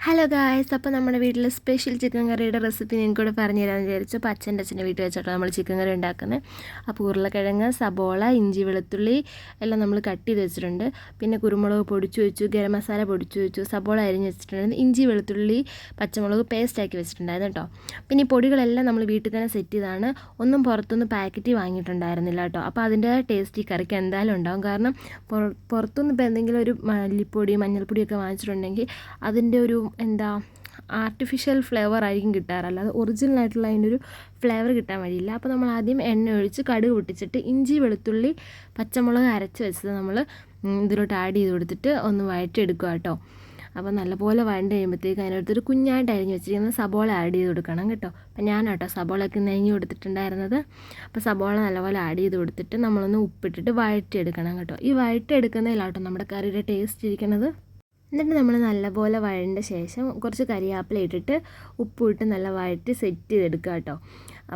Hello guys അപ്പോൾ നമ്മുടെ വീട്ടിൽ സ്പെഷ്യൽ ചിക്കൻ കറിയുടെ റെസിപ്പി നിങ്ങൾക്ക് കൂടെ പറഞ്ഞു തരാമെന്ന് വിചാരിച്ചു. അപ്പോൾ അച്ഛന്റെ അച്ഛന്റെ വീട്ടിൽ വെച്ചിട്ടാണ് നമ്മൾ ചിക്കൻ കറി ഉണ്ടാക്കുന്നത്. അപ്പോൾ ഉരുളക്കിഴങ്ങ് സബോള ഇഞ്ചി വെളുത്തുള്ളി എല്ലാം നമ്മൾ കട്ട് ചെയ്ത് വെച്ചിട്ടുണ്ട്. പിന്നെ കുരുമുളക് പൊടിച്ചു വെച്ചു ഗരം മസാല പൊടിച്ചു വെച്ചു സബോള അരിഞ്ഞ് വെച്ചിട്ടുണ്ട്. ഇഞ്ചി വെളുത്തുള്ളി പച്ചമുളക് പേസ്റ്റ് ആക്കി വെച്ചിട്ടുണ്ടായിരുന്നു കേട്ടോ. പിന്നെ ഈ പൊടികളെല്ലാം നമ്മൾ വീട്ടിൽ തന്നെ സെറ്റ് ചെയ്താണ്. ഒന്നും പുറത്തുനിന്ന് പാക്കറ്റ് വാങ്ങിയിട്ടുണ്ടായിരുന്നില്ല കേട്ടോ. അപ്പോൾ അതിന്റെ ടേസ്റ്റ് ഈ കറിക്ക് എന്തായാലും ഉണ്ടാകും കാരണം പുറത്തുനിന്ന് ഇപ്പോൾ എന്തെങ്കിലും ഒരു മല്ലിപ്പൊടി മഞ്ഞൾപ്പൊടിയൊക്കെ വാങ്ങിച്ചിട്ടുണ്ടെങ്കിൽ അതിന്റെ ഒരു എന്താ ആർട്ടിഫിഷ്യൽ ഫ്ലേവർ ആയിരിക്കും കിട്ടാറ് അല്ലാതെ ഒറിജിനൽ ആയിട്ടുള്ള അതിന്റെ ഒരു ഫ്ലേവർ കിട്ടാൻ വഴിയില്ല. അപ്പോൾ നമ്മൾ ആദ്യം എണ്ണ ഒഴിച്ച് കടുക് പൊട്ടിച്ചിട്ട് ഇഞ്ചി വെളുത്തുള്ളി പച്ചമുളക് അരച്ച് വെച്ചത് നമ്മൾ ഇതിലോട്ട് ആഡ് ചെയ്ത് കൊടുത്തിട്ട് ഒന്ന് വഴറ്റിയെടുക്കുക കേട്ടോ. അപ്പോൾ നല്ലപോലെ വഴണ്ട് കഴിയുമ്പോഴത്തേക്ക് അതിനടുത്തൊരു കുഞ്ഞായിട്ട് അരിഞ്ഞ് വെച്ചിരിക്കുന്ന സബോള ആഡ് ചെയ്ത് കൊടുക്കണം കേട്ടോ. അപ്പോൾ ഞാൻ കേട്ടോ സബോളയൊക്കെ നെഞ്ഞ് കൊടുത്തിട്ടുണ്ടായിരുന്നത്. അപ്പോൾ സബോള നല്ലപോലെ ആഡ് ചെയ്ത് കൊടുത്തിട്ട് നമ്മളൊന്ന് ഉപ്പിട്ടിട്ട് വഴറ്റിയെടുക്കണം കേട്ടോ. ഈ വഴറ്റിയെടുക്കുന്നതിലാട്ടോ നമ്മുടെ കറിയുടെ ടേസ്റ്റ് ഇരിക്കുന്നത്. എന്നിട്ട് നമ്മൾ നല്ലപോലെ വഴണ്ട ശേഷം കുറച്ച് കരിയാപ്പില ഇട്ടിട്ട് ഉപ്പിട്ട് നല്ല വഴറ്റി സെറ്റ് ചെയ്തെടുക്കുക കേട്ടോ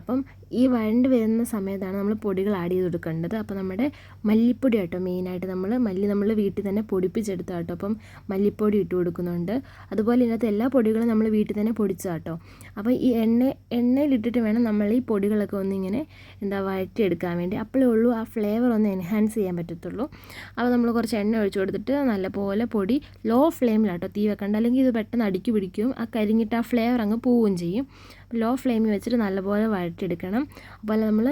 അപ്പം ഈ വഴണ്ട് വരുന്ന സമയത്താണ് നമ്മൾ പൊടികൾ ആഡ് ചെയ്ത് കൊടുക്കേണ്ടത് അപ്പോൾ നമ്മുടെ മല്ലിപ്പൊടി കേട്ടോ മെയിനായിട്ട് നമ്മൾ മല്ലി നമ്മൾ വീട്ടിൽ തന്നെ പൊടിപ്പിച്ചെടുത്ത കേട്ടോ അപ്പം മല്ലിപ്പൊടി ഇട്ട് കൊടുക്കുന്നുണ്ട്. അതുപോലെ ഇതിനകത്ത് എല്ലാ പൊടികളും നമ്മൾ വീട്ടിൽ തന്നെ പൊടിച്ച കേട്ടോ അപ്പോൾ ഈ എണ്ണ എണ്ണയിലിട്ടിട്ട് വേണം നമ്മൾ ഈ പൊടികളൊക്കെ ഒന്നിങ്ങനെ എന്താ വഴറ്റിയെടുക്കാൻ വേണ്ടി. അപ്പോഴേ ഉള്ളൂ ആ ഫ്ലേവർ ഒന്ന് എൻഹാൻസ് ചെയ്യാൻ പറ്റത്തുള്ളൂ. അപ്പോൾ നമ്മൾ കുറച്ച് എണ്ണ ഒഴിച്ച് കൊടുത്തിട്ട് നല്ലപോലെ പൊടി ലോ ഫ്ലെയിമിലാട്ടോ തീ വെക്കണ്ട. അല്ലെങ്കിൽ ഇത് പെട്ടെന്ന് അടുക്കി പിടിക്കും. ആ കരിഞ്ഞിട്ട് ആ ഫ്ലേവർ അങ്ങ് പോവുകയും ചെയ്യും. ലോ ഫ്ലെയിമിൽ വെച്ചിട്ട് നല്ലപോലെ വഴറ്റിയെടുക്കണം. അപ്പോൾ നമ്മൾ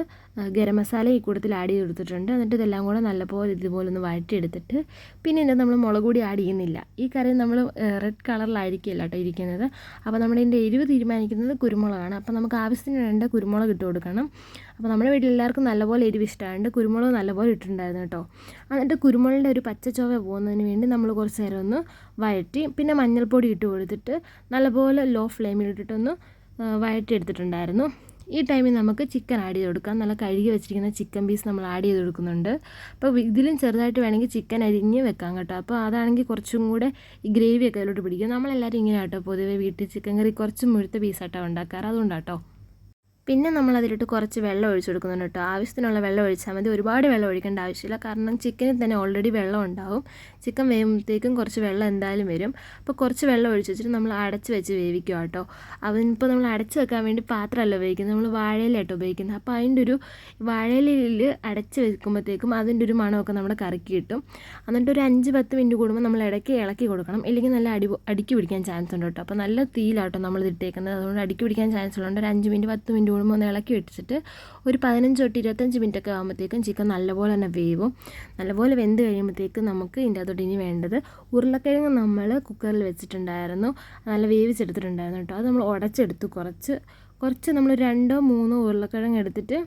ഗരം മസാല ഈ കൂട്ടത്തിൽ ആഡ് ചെയ്ത് കൊടുത്തിട്ടുണ്ട് എന്നിട്ട് ഇതെല്ലാം കൂടെ നല്ലപോലെ ഇതുപോലെ ഒന്ന് വഴറ്റിയെടുത്തിട്ട് പിന്നെ ഇതിന്റെ നമ്മൾ മുളക് പൊടി ആഡ് ചെയ്യുന്നില്ല. ഈ കറി നമ്മൾ റെഡ് കളറിലായിരിക്കില്ല കേട്ടോ ഇരിക്കുന്നത്. അപ്പോൾ നമ്മുടെ ഇതിന്റെ എരിവ് തീരുമാനിക്കുന്നത് കുരുമുളകാണ്. അപ്പോൾ നമുക്ക് ആവശ്യത്തിന് വേണ്ട കുരുമുളക് ഇട്ട് കൊടുക്കണം. അപ്പോൾ നമ്മുടെ വീട്ടിൽ എല്ലാവർക്കും നല്ലപോലെ എരിവ് ഇഷ്ടമായതുകൊണ്ട് കുരുമുളക് നല്ലപോലെ ഇട്ടിട്ടുണ്ടായിരുന്നു കേട്ടോ. എന്നിട്ട് കുരുമുളകിന്റെ ഒരു പച്ച ചൊവ പോകുന്നതിന് വേണ്ടി നമ്മൾ കുറച്ച് നേരം ഒന്ന് വഴറ്റി പിന്നെ മഞ്ഞൾപ്പൊടി ഇട്ട് കൊടുത്തിട്ട് നല്ലപോലെ ലോ ഫ്ലെയിമിൽ ഇട്ടിട്ടൊന്ന് വഴറ്റിയെടുത്തിട്ടുണ്ടായിരുന്നു. ഈ ടൈമിൽ നമുക്ക് ചിക്കൻ ആഡ് ചെയ്ത് കൊടുക്കാം നല്ല കഴുകി വെച്ചിരിക്കുന്ന ചിക്കൻ പീസ് നമ്മൾ ആഡ് ചെയ്ത് കൊടുക്കുന്നുണ്ട് അപ്പോൾ ഇതിലും ചെറുതായിട്ട് വേണമെങ്കിൽ ചിക്കൻ അരിഞ്ഞ് വെക്കാം കേട്ടോ. അപ്പോൾ അതാണെങ്കിൽ കുറച്ചും കൂടെ ഈ ഗ്രേവിയൊക്കെ അതിലോട്ട് പിടിക്കും. നമ്മളെല്ലാവരും ഇങ്ങനെ കേട്ടോ പൊതുവേ വീട്ടിൽ ചിക്കൻ കറി കുറച്ച് മുഴുത്ത പീസായിട്ടാണ് ഉണ്ടാക്കാറ്. അതുകൊണ്ടാട്ടോ. പിന്നെ നമ്മൾ അതിലിട്ട് കുറച്ച് വെള്ളം ഒഴിച്ചു കൊടുക്കുന്നുണ്ട് കേട്ടോ. ആവശ്യത്തിനുള്ള വെള്ളം ഒഴിച്ചാൽ മതി. ഒരുപാട് വെള്ളം ഒഴിക്കേണ്ട ആവശ്യമില്ല. കാരണം ചിക്കനിൽ തന്നെ ഓൾറെഡി വെള്ളം ഉണ്ടാവും. ചിക്കൻ വേവുമ്പോഴത്തേക്കും കുറച്ച് വെള്ളം എന്തായാലും വരും. അപ്പോൾ കുറച്ച് വെള്ളം ഒഴിച്ച് വെച്ചിട്ട് നമ്മൾ അടച്ച് വെച്ച് വേവിക്കുക കേട്ടോ. അതിനിപ്പോൾ നമ്മൾ അടച്ച് വെക്കാൻ വേണ്ടി പാത്രമല്ല ഉപയോഗിക്കുന്നത്. നമ്മൾ വാഴയിലായിട്ട് ഉപയോഗിക്കുന്നത്. അപ്പോൾ അതിന്റെ ഒരു വാഴയിലയിൽ അടച്ച് വെക്കുമ്പോഴത്തേക്കും അതിന്റെ ഒരു മണമൊക്കെ നമ്മുടെ കറക്കി കിട്ടും. എന്നിട്ട് ഒരു അഞ്ച് പത്ത് മിനിറ്റ് കൂടുമ്പോൾ നമ്മൾ ഇടയ്ക്ക് ഇളക്കി കൊടുക്കണം. ഇല്ലെങ്കിൽ നല്ല അടി അടുക്കി പിടിക്കാൻ ചാൻസ് ഉണ്ട് കേട്ടോ. അപ്പോൾ നല്ല തീയിലാട്ടോ നമ്മൾ ഇട്ടേക്കുന്നത് അതുകൊണ്ട് അടുക്കി പിടിക്കാൻ ചാൻസ് ഉള്ളതുകൊണ്ട് ഒരു അഞ്ച് മിനിറ്റ് പത്ത് മിനിറ്റ് കൂടുമ്പോൾ ഒന്ന് ഇളക്കി വെച്ചിട്ട് ഒരു പതിനഞ്ച് തൊട്ട് ഇരുപത്തഞ്ച് മിനിറ്റ് ഒക്കെ ആകുമ്പോഴത്തേക്കും ചിക്കൻ നല്ലപോലെ തന്നെ വേവും. നല്ലപോലെ വെന്ത് കഴിയുമ്പോഴത്തേക്കും നമുക്ക് ഇതിന്റെ അതോട്ട് ഇനി വേണ്ടത് ഉരുളക്കിഴങ്ങ് നമ്മൾ കുക്കറിൽ വെച്ചിട്ടുണ്ടായിരുന്നു. നല്ല വേവിച്ചെടുത്തിട്ടുണ്ടായിരുന്നു കേട്ടോ. അത് നമ്മൾ ഉടച്ചെടുത്തു. കുറച്ച് കുറച്ച് നമ്മൾ രണ്ടോ മൂന്നോ ഉരുളക്കിഴങ്ങ് എടുത്തിട്ട്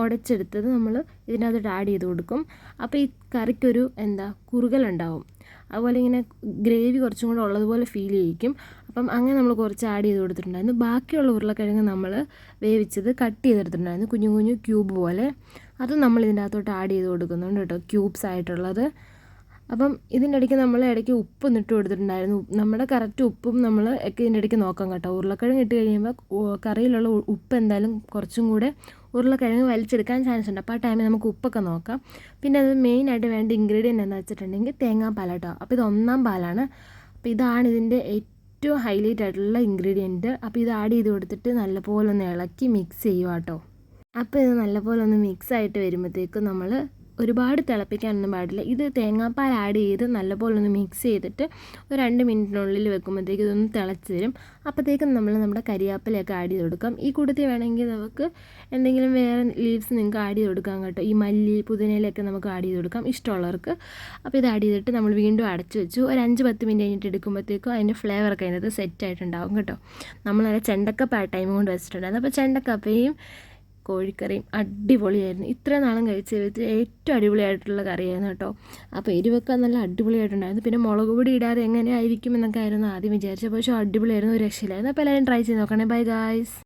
ഉടച്ചെടുത്തത് നമ്മൾ ഇതിനകത്തോട്ട് ആഡ് ചെയ്ത് കൊടുക്കും. അപ്പോൾ ഈ കറിക്കൊരു എന്താ കുറുകലുണ്ടാവും. അതുപോലെ ഇങ്ങനെ ഗ്രേവി കുറച്ചും കൂടെ ഉള്ളതുപോലെ ഫീൽ ചെയ്യിക്കും. അപ്പം അങ്ങനെ നമ്മൾ കുറച്ച് ആഡ് ചെയ്ത് കൊടുത്തിട്ടുണ്ടായിരുന്നു. ബാക്കിയുള്ള ഉരുളക്കിഴങ്ങ് നമ്മൾ വേവിച്ചത് കട്ട് ചെയ്തെടുത്തിട്ടുണ്ടായിരുന്നു. കുഞ്ഞു കുഞ്ഞു ക്യൂബ് പോലെ. അത് നമ്മൾ ഇതിന്റെ അകത്തോട്ട് ആഡ് ചെയ്ത് കൊടുക്കുന്നുണ്ട് കേട്ടോ. ക്യൂബ്സ് ആയിട്ടുള്ളത്. അപ്പം ഇതിന്റെ ഇടയ്ക്ക് നമ്മൾ ഇടയ്ക്ക് ഉപ്പ് ഇട്ട് കൊടുത്തിട്ടുണ്ടായിരുന്നു. നമ്മുടെ കറക്റ്റ് ഉപ്പും നമ്മൾ ഒക്കെ ഇതിന്റെ ഇടയ്ക്ക് നോക്കാം കേട്ടോ. ഉരുളക്കിഴങ്ങ് ഇട്ട് കഴിയുമ്പോൾ കറിയിലുള്ള ഉപ്പ് എന്തായാലും കുറച്ചും കൂടെ ഉരുളക്കിഴങ്ങ് വലിച്ചെടുക്കാൻ ചാൻസ് ഉണ്ട്. അപ്പോൾ ആ ടൈമിൽ നമുക്ക് ഉപ്പൊക്കെ നോക്കാം. പിന്നെ അത് മെയിനായിട്ട് വേണ്ട ഇൻഗ്രീഡിയന്റ് എന്താ വെച്ചിട്ടുണ്ടെങ്കിൽ തേങ്ങാപ്പാൽ കേട്ടോ. അപ്പോൾ ഇത് ഒന്നാം പാലാണ്. അപ്പോൾ ഇതാണ് ഇതിന്റെ ഏറ്റവും ഹൈലൈറ്റ് ആയിട്ടുള്ള ഇൻഗ്രീഡിയന്റ് അപ്പോൾ ഇത് ആഡ് ചെയ്ത് കൊടുത്തിട്ട് നല്ലപോലെ ഒന്ന് ഇളക്കി മിക്സ് ചെയ്യുക കേട്ടോ അപ്പോൾ ഇത് നല്ലപോലെ ഒന്ന് മിക്സ് ആയിട്ട് വരുമ്പോഴത്തേക്കും നമ്മൾ ഒരുപാട് തിളപ്പിക്കാനൊന്നും പാടില്ല. ഇത് തേങ്ങാപ്പാൽ ആഡ് ചെയ്ത് നല്ലപോലെ ഒന്ന് മിക്സ് ചെയ്തിട്ട് ഒരു രണ്ട് മിനിറ്റിനുള്ളിൽ വെക്കുമ്പോഴത്തേക്ക് ഇതൊന്ന് തിളച്ച് വരും. അപ്പോഴത്തേക്കും നമ്മൾ നമ്മുടെ കരിയാപ്പിലൊക്കെ ആഡ് ചെയ്ത് കൊടുക്കാം. ഈ കൂട്ടത്തിൽ വേണമെങ്കിൽ നമുക്ക് എന്തെങ്കിലും വേറെ ലീവ്സ് നിങ്ങൾക്ക് ആഡ് ചെയ്ത് കൊടുക്കാം കേട്ടോ. ഈ മല്ലി പുതിനയിലൊക്കെ നമുക്ക് ആഡ് ചെയ്ത് കൊടുക്കാം ഇഷ്ടമുള്ളവർക്ക്. അപ്പോൾ ഇത് ആഡ് ചെയ്തിട്ട് നമ്മൾ വീണ്ടും അടച്ചു വെച്ചു. ഒരു അഞ്ച് പത്ത് മിനിറ്റ് കഴിഞ്ഞിട്ട് എടുക്കുമ്പോഴത്തേക്കും അതിന്റെ ഫ്ലേവറൊക്കെ അതിനകത്ത് സെറ്റ് ആയിട്ടുണ്ടാവും കേട്ടോ. നമ്മൾ നല്ല ചെണ്ടക്കപ്പ ആ ടൈം കൊണ്ട് വെച്ചിട്ടുണ്ടായിരുന്നു. അപ്പോൾ ചെണ്ടക്കപ്പയും കോഴിക്കറിയും അടിപൊളിയായിരുന്നു. ഇത്ര നാളും കഴിച്ച ഏറ്റവും അടിപൊളിയായിട്ടുള്ള കറിയായിരുന്നു കേട്ടോ. അപ്പോൾ എരിവൊക്കെ നല്ല അടിപൊളിയായിട്ടുണ്ടായിരുന്നു. പിന്നെ മുളക് പൊടി ഇടാതെ എങ്ങനെയായിരിക്കും എന്നൊക്കെ ആയിരുന്നു ആദ്യം വിചാരിച്ചത്. പക്ഷേ അടിപൊളിയായിരുന്നു ഒരു രക്ഷയിലായിരുന്നു അപ്പോൾ എല്ലാവരും ട്രൈ ചെയ്ത് നോക്കണേ. Bye guys